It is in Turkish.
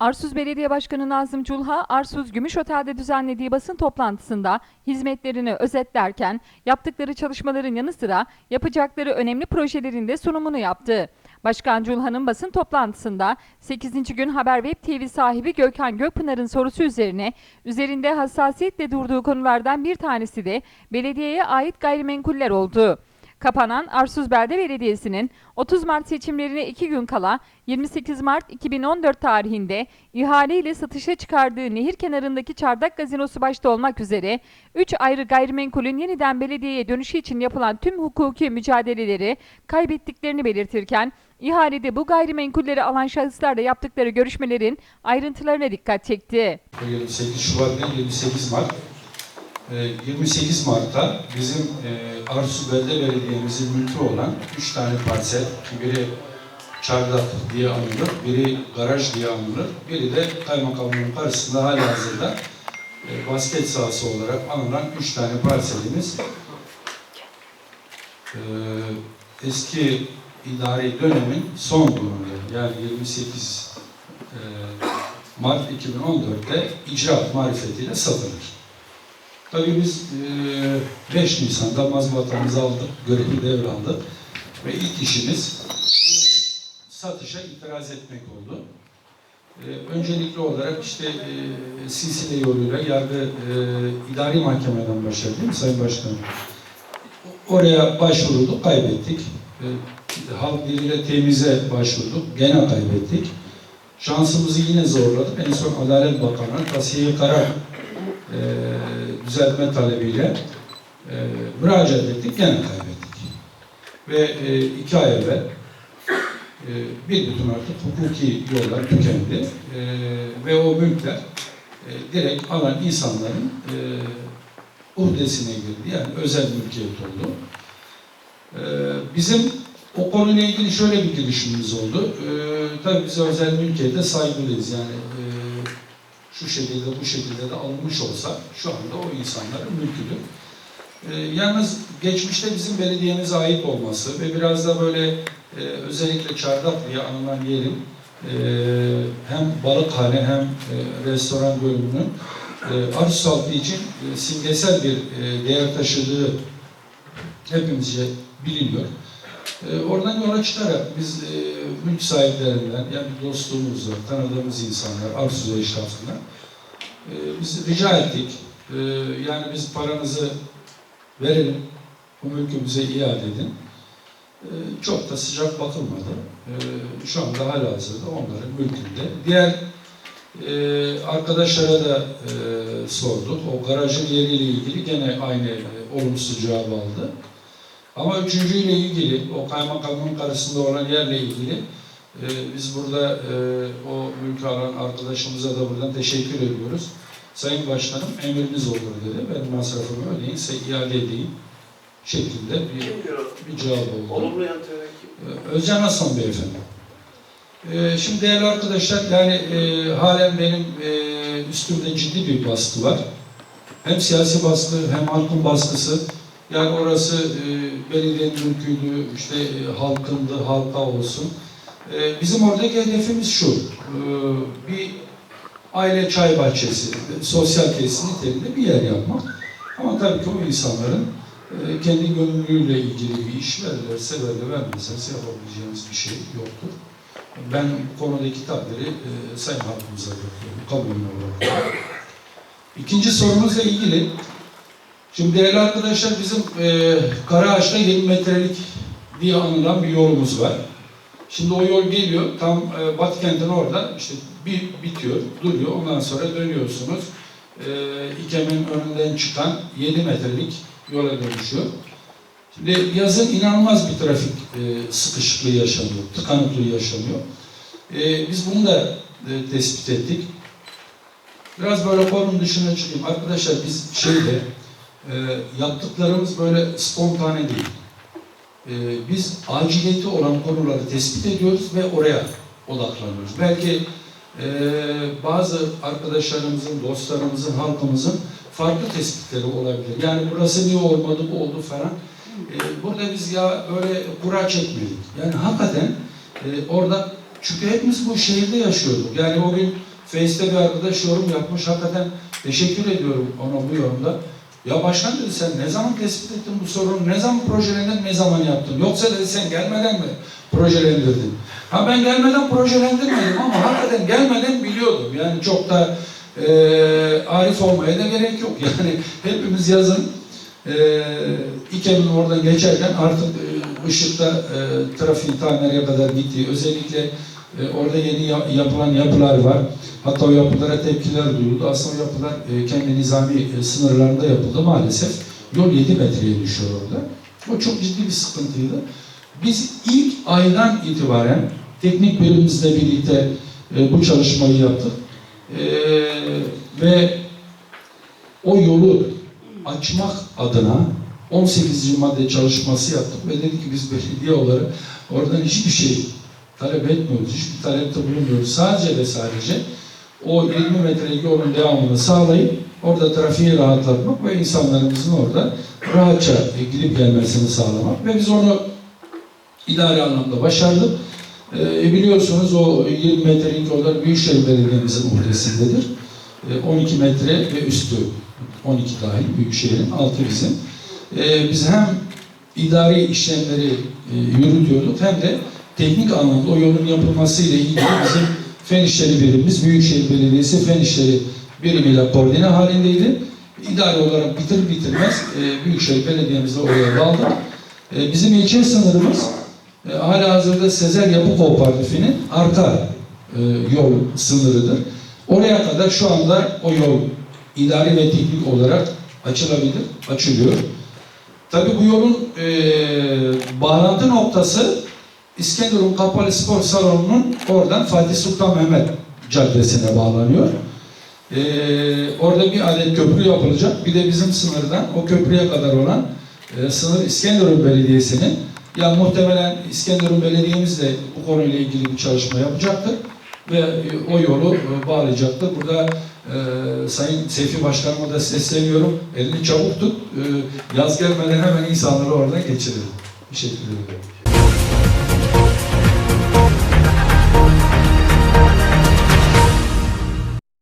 Arsuz Belediye Başkanı Nazım Culha, Arsuz Gümüş Otel'de düzenlediği basın toplantısında hizmetlerini özetlerken yaptıkları çalışmaların yanı sıra yapacakları önemli projelerin de sunumunu yaptı. Başkan Culha'nın basın toplantısında 8. gün Haber Web TV sahibi Gökhan Gökpınar'ın sorusu üzerine üzerinde hassasiyetle durduğu konulardan bir tanesi de belediyeye ait gayrimenkuller oldu. Kapanan Arsuz Belde Belediyesi'nin 30 Mart seçimlerine 2 gün kala 28 Mart 2014 tarihinde ihaleyle satışa çıkardığı nehir kenarındaki Çardak Gazinosu başta olmak üzere 3 ayrı gayrimenkulün yeniden belediyeye dönüşü için yapılan tüm hukuki mücadeleleri kaybettiklerini belirtirken ihalede bu gayrimenkulleri alan şahıslarla yaptıkları görüşmelerin ayrıntılarına dikkat çekti. 28 Şubat ve 28 Mart. Ee, 28 Mart'ta bizim e, Arsu Belde Belediye'mizin mülkü olan 3 tane parsel, biri Çardak diye anılır, biri Garaj diye anılır, biri de kaymakamlığın karşısında hala hazırda e, basket sahası olarak anılan 3 tane parselimiz e, eski idari dönemin son gününde yani 28 e, Mart 2014'te icraat marifetiyle satılır. Tabii biz e, 5 Nisan'da mazbatamızı aldık, görevi devraldık ve ilk işimiz satışa itiraz etmek oldu. E, öncelikli olarak işte e, silsile yoluyla yargı e, idari mahkemeden başladı Sayın Başkanım? Oraya başvurduk, kaybettik. E, halk diliyle temize başvurduk, gene kaybettik. Şansımızı yine zorladık. En son Adalet Bakanı tasiye karar e, düzeltme talebiyle e, müracaat ettik, gene kaybettik. Ve e, iki ay evvel e, bir bütün artık hukuki yollar tükendi e, ve o mülkler e, direkt alan insanların e, uhdesine girdi. Yani özel mülkiyet oldu. E, bizim o konuyla ilgili şöyle bir girişimimiz oldu. E, tabii biz özel mülkiyete saygılıyız. Yani e, şu şekilde bu şekilde de alınmış olsa şu anda o insanların mülküdür. E, yalnız geçmişte bizim belediyemize ait olması ve biraz da böyle e, özellikle Çardak diye anılan yerin e, hem balıkhane hem e, restoran bölümünün e, Arsus halkı için e, simgesel bir e, değer taşıdığı hepimizce biliniyor. E, oradan yola çıkarak biz e, mülk sahiplerinden, yani dostluğumuzla, tanıdığımız insanlar, Arsus eşrafından e, biz rica ettik. E, yani biz paranızı verelim, bu mülkü bize iade edin. E, çok da sıcak bakılmadı. E, şu anda hala hazırda onların mülkünde. Diğer e, arkadaşlara da e, sorduk. O garajın yeriyle ilgili gene aynı e, olumsuz cevabı aldı. Ama üçüncüyle ilgili, o kaymakamın karşısında olan yerle ilgili e, biz burada e, o mülkü alan arkadaşımıza da buradan teşekkür ediyoruz. Sayın Başkanım emriniz olur dedi. Ben masrafımı ödeyin, size iade edeyim şeklinde bir, bir cevap oldu. Olumlu kim? Ee, Özcan Aslan Beyefendi. Ee, şimdi değerli arkadaşlar, yani e, halen benim e, üstümde ciddi bir baskı var. Hem siyasi baskı hem halkın baskısı. Yani orası e, belediyenin mülküydü, işte e, halkındı, halka olsun. E, bizim oradaki hedefimiz şu, e, bir aile çay bahçesi, sosyal tesis niteliğinde bir yer yapmak. Ama tabii ki o insanların kendi gönüllüyle ilgili bir iş verirlerse verirler, vermezlerse yapabileceğimiz bir şey yoktur. Ben bu konudaki tabiri sayın halkımıza bırakıyorum, kabulünü bırakıyorum. İkinci sorumuzla ilgili, şimdi değerli arkadaşlar bizim e, Karaağaç'ta 20 metrelik diye anılan bir yolumuz var. Şimdi o yol geliyor, tam e, Batı kentin orada işte bir bitiyor, duruyor, ondan sonra dönüyorsunuz. E, İKEM'in önünden çıkan 7 metrelik yola dönüşüyor. Şimdi yazın inanılmaz bir trafik e, sıkışıklığı yaşanıyor, tıkanıklığı yaşanıyor. E, biz bunu da e, tespit ettik. Biraz böyle konunun dışına çıkayım. Arkadaşlar biz şeyde e, yaptıklarımız böyle spontane değil. E, biz aciliyeti olan konuları tespit ediyoruz ve oraya odaklanıyoruz. Belki e, bazı arkadaşlarımızın, dostlarımızın, halkımızın farklı tespitleri olabilir. Yani burası niye olmadı, bu oldu falan. Ee, burada biz ya böyle kura çekmedik. Yani hakikaten e, orada çünkü hepimiz bu şehirde yaşıyorduk. Yani o gün Face'te bir arkadaş yorum yapmış. Hakikaten teşekkür ediyorum ona bu yorumda. Ya başkan dedi sen ne zaman tespit ettin bu sorunu, ne zaman projelendirdin, ne zaman yaptın? Yoksa dedi sen gelmeden mi projelendirdin? Ha ben gelmeden projelendirmedim ama hakikaten gelmeden biliyordum. Yani çok da e, arif olmaya da gerek yok. Yani hepimiz yazın e, İKEM'in oradan geçerken artık e, ışıkta e, trafiğin ta nereye kadar gittiği, özellikle e, orada yeni ya- yapılan yapılar var. Hatta o yapılara tepkiler duyuldu. Aslında o yapılar e, kendi nizami e, sınırlarında yapıldı maalesef. Yol 7 metreye düşüyor orada. O çok ciddi bir sıkıntıydı. Biz ilk aydan itibaren teknik birimimizle birlikte e, bu çalışmayı yaptık. E, ve o yolu açmak adına 18. madde çalışması yaptık ve dedik ki biz belediye olarak oradan hiçbir şey talep etmiyoruz, hiçbir talepte bulunmuyoruz. Sadece ve sadece o 20 metrelik yolun devamını sağlayıp orada trafiği rahatlatmak ve insanlarımızın orada rahatça gidip gelmesini sağlamak ve biz onu idari anlamda başardık. Ee, biliyorsunuz o 20 metrelik yollar Büyükşehir Belediye'mizin uhdesindedir. Ee, 12 metre ve üstü 12 dahil Büyükşehir'in altı bizim. Ee, biz hem idari işlemleri e, yürütüyorduk hem de teknik anlamda o yolun yapılması ile ilgili bizim Fen İşleri Birimimiz Büyükşehir Belediyesi Fen İşleri Birimiyle koordine halindeydi. İdari olarak bitir bitirmez e, Büyükşehir Belediye'mizle oraya bağladık. E, bizim ilçe sınırımız e, hala hazırda Sezer Yapı Kooperatifi'nin arka e, yol sınırıdır. Oraya kadar şu anda o yol idari ve teknik olarak açılabilir, açılıyor. Tabii bu yolun e, bağlantı noktası İskenderun Kapalı Spor Salonu'nun oradan Fatih Sultan Mehmet Caddesi'ne bağlanıyor. E, orada bir adet köprü yapılacak. Bir de bizim sınırdan o köprüye kadar olan e, sınır İskenderun Belediyesi'nin ya muhtemelen İskenderun Belediye'miz de bu konuyla ilgili bir çalışma yapacaktır ve e, o yolu e, bağlayacaktır. Burada e, Sayın Seyfi Başkanıma da sesleniyorum. Elini çabuk tut. E, yaz gelmeden hemen insanları oradan geçirelim. Teşekkür ederim.